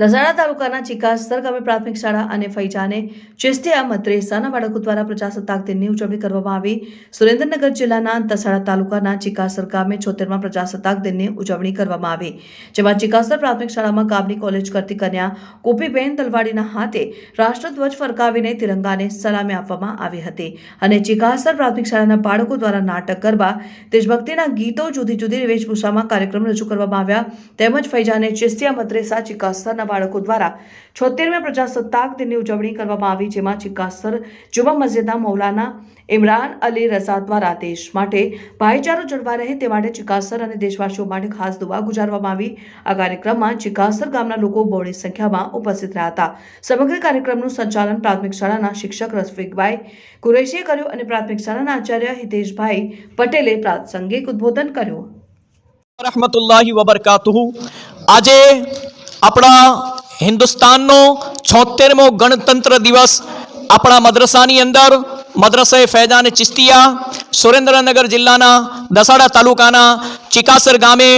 દસાડા તાલુકાના ચિકાસ ગામે પ્રાથમિક શાળા અને ફૈજાને ચેસ્તિયા મદ્રેસાના બાળકો દ્વારા પ્રજાસત્તાક દિનની ઉજવણી કરવામાં આવી. સુરેન્દ્રનગર જિલ્લાના દસાડા તાલુકાના ચિકાસર ગામે છોતેરમાં પ્રજાસત્તાક દિનની ઉજવણી કરવામાં આવી. જેમાં ચિકાસર પ્રાથમિક શાળામાં કામની કોલેજ કરતી કન્યા કોપીબેન તલવાડીના હાથે રાષ્ટ્રધ્વજ ફરકાવીને તિરંગાને સલામી આપવામાં આવી હતી અને ચિકાસર પ્રાથમિક શાળાના બાળકો દ્વારા નાટક ગરબા, દેશભક્તિના ગીતો જુદી જુદી વેશભૂષામાં કાર્યક્રમ રજૂ કરવામાં આવ્યા. તેમજ ફૈજાને ચેસ્તિયા મદ્રેસા ચિકાસરના બાળકો દ્વારા છોતેરમી પ્રજાસત્તાક દિનની ઉજવણી કરવામાં આવી, જેમાં ચિકાસર જુમા મસ્જિદના મૌલાના ઇમરાન અલી રઝા દ્વારા દેશ માટે ભાઈચારો જળવા રહે તે માટે ચિકાસર અને દેશવાસીઓ માટે ખાસ દુઆ ગુજારવામાં આવી. આ કાર્યક્રમમાં ચિકાસર ગામના લોકો બહોળી સંખ્યામાં ઉપસ્થિત રહ્યા હતા. સમગ્ર કાર્યક્રમનું સંચાલન પ્રાથમિક શાળાના શિક્ષક રફીકભાઈ કુરેશીએ કર્યું અને પ્રાથમિક શાળાના આચાર્ય હિતેશભાઈ પટેલે પ્રાસંગિક ઉદ્બોધન કર્યું. રહમતુલ્લાહી વબરકાતુહુ. આજે આપણા હિન્દુસ્તાનનો છોતેરમો ગણતંત્ર દિવસ આપણા મદ્રસાની અંદર. મદ્રસે ફૈજાન ચિસ્તિયા, સુરેન્દ્રનગર જિલ્લાના દસાડા તાલુકાના ચિકાસર ગામે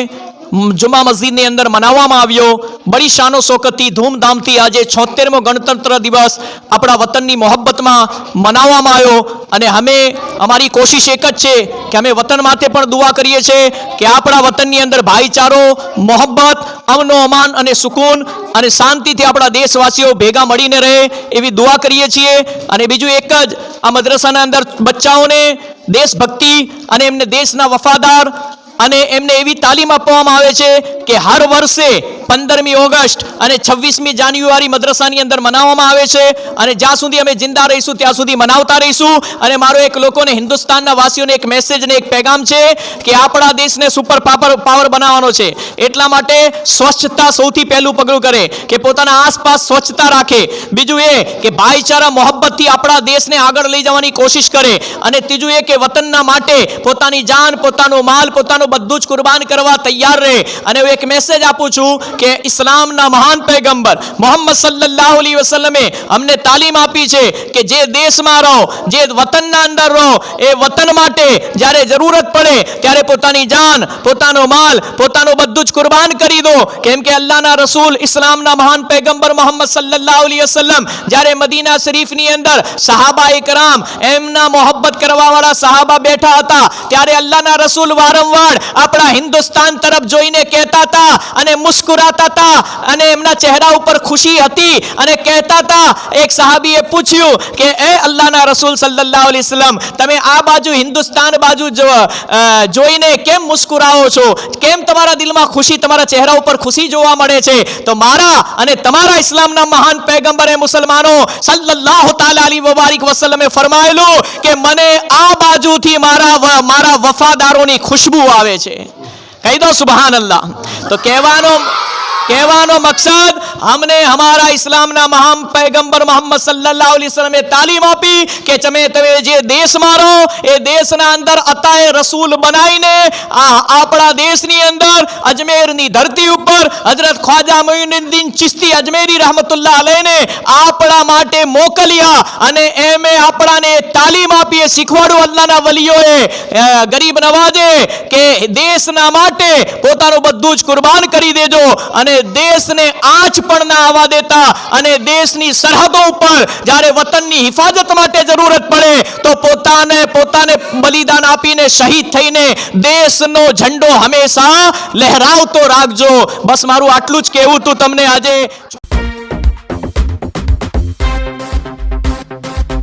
જુમા મસ્જિદની અંદર મનાવવામાં આવ્યો. બડી શાનો શોકતથી ધૂમધામથી આજે છોતેરમો ગણતંત્ર દિવસ આપણા વતનની મોહબ્બતમાં મનાવવામાં આવ્યો. અને અમે, અમારી કોશિશ એક જ છે કે અમે વતન માટે પણ દુઆ કરીએ છીએ કે આપણા વતનની અંદર ભાઈચારો, મોહબ્બત, અમનો અમાન અને સુકૂન અને શાંતિથી આપણા દેશવાસીઓ ભેગા મળીને રહે એવી દુઆ કરીએ છીએ. અને બીજું એક જ, આ મદ્રસાના અંદર બચ્ચાઓને દેશભક્તિ અને એમને દેશના વફાદાર અને એમને એવી તાલીમ આપવામાં આવે છે કે હર વર્ષે પંદરમી ઓગસ્ટ અને છવ્વીસમી જાન્યુઆરી મદ્રસાની અંદર મનાવવામાં આવે છે. અને જ્યાં સુધી અમે જિંદા રહીશું, ત્યાં સુધી મનાવતા રહીશું. અને મારો એક લોકોને, હિન્દુસ્તાનના વાસીઓને એક મેસેજ ને એક પેગામ છે કે આપણા દેશને સુપર પાવર પાવર બનાવવાનો છે. એટલા માટે સ્વચ્છતા સૌથી પહેલું પગલું કરે કે પોતાના આસપાસ સ્વચ્છતા રાખે. બીજું એ કે ભાઈચારા, મોહબ્બતથી આપણા દેશને આગળ લઈ જવાની કોશિશ કરે. અને ત્રીજું એ કે વતનના માટે પોતાની જાન, પોતાનો માલ, પોતાનું બધું જ કુરબાન કરવા તૈયાર રહે. અને હું એક મેસેજ આપું છું કે ઇસ્લામના મહાન પૈગંબર મોહમ્મદ સલ્લલ્લાહુ અલૈહિ વસલ્લમે અમને તાલીમ આપી છે કે જે દેશમાં રહો, જે વતનના અંદર રહો, એ વતન માટે જ્યારે જરૂરત પડે ત્યારે પોતાની જાન, પોતાનો માલ, પોતાનું બધું જ કુરબાન કરી દો. કેમ કે અલ્લાહના રસૂલ ઇસ્લામના મહાન પૈગંબર મોહમ્મદ સલ્લલ્લાહુ અલૈહિ વસલ્લમ જ્યારે મદીના શરીફની અંદર સહાબા ઇકરામ એમના મોહબ્બત કરવાવાળા સહાબા બેઠા હતા, ત્યારે અલ્લાહના રસૂલ વારંવાર આપણા હિન્દુસ્તાન તરફ જોઈને કહેતા હતા અને મુસ્કુરાતા હતા અને એમના ચહેરા ઉપર ખુશી હતી અને કહેતા હતા, એક સાહાબીએ પૂછ્યું કે, એ અલ્લાહના રસૂલ સલ્લલ્લાહુ અલૈહિ વસલ્લમ, તમે આ બાજુ હિન્દુસ્તાન બાજુ જોઈને કેમ મુસ્કુરાવો છો? કેમ તમારા દિલમાં ખુશી, તમારા ચહેરા ઉપર ખુશી જોવા મળે છે? તો મારા અને તમારા ઇસ્લામના મહાન પૈગંબરે મુસલમાનો સલ્લલ્લાહુ તાલા અલી વબારિક વસલ્લમે ફરમાયેલું કે, મને આ બાજુથી મારા મારા વફાદારોની ખુશ્બુ આવે છે. કહી દો સુબહાન અલ્લાહ તો કહેવાનો કહેવાનો મકસદ, અમને અમારા ઇસ્લામના મહાન પૈગંબર મોહમ્મદ સલ્લલ્લાહુ અલૈહી વસલ્લમે તાલીમ આપી કે તમે તમે જે દેશમાં રહો એ દેશના અંદર અતાએ રસૂલ બનાવીને, આ આપણા દેશની અંદર અજમેરની ધરતી ઉપર હજરત ખ્વાજા મોઇનુદ્દીન ચિશ્તી અજમેરી રહમતુલ્લાહ અલૈહને આપણા માટે મોકલ્યા અને એમે આપણાને તાલીમ આપીએ શીખવાડું અલ્લાહના વલીઓએ. ગરીબ નવાજે કે દેશના માટે પોતાનું બધું જ કુરબાન કરી દેજો અને અને દેશને આંચ પણ ના આવવા દેતા અને દેશની સરહદો ઉપર જ્યારે વતનની હિફાજત માટે જરૂરત પડે, તો પોતાને પોતાને બલિદાન આપીને શહીદ થઈને દેશનો ઝંડો હંમેશા લહેરાવતો રાખજો. બસ મારું આટલું જ કહેવું હતું તમને આજે.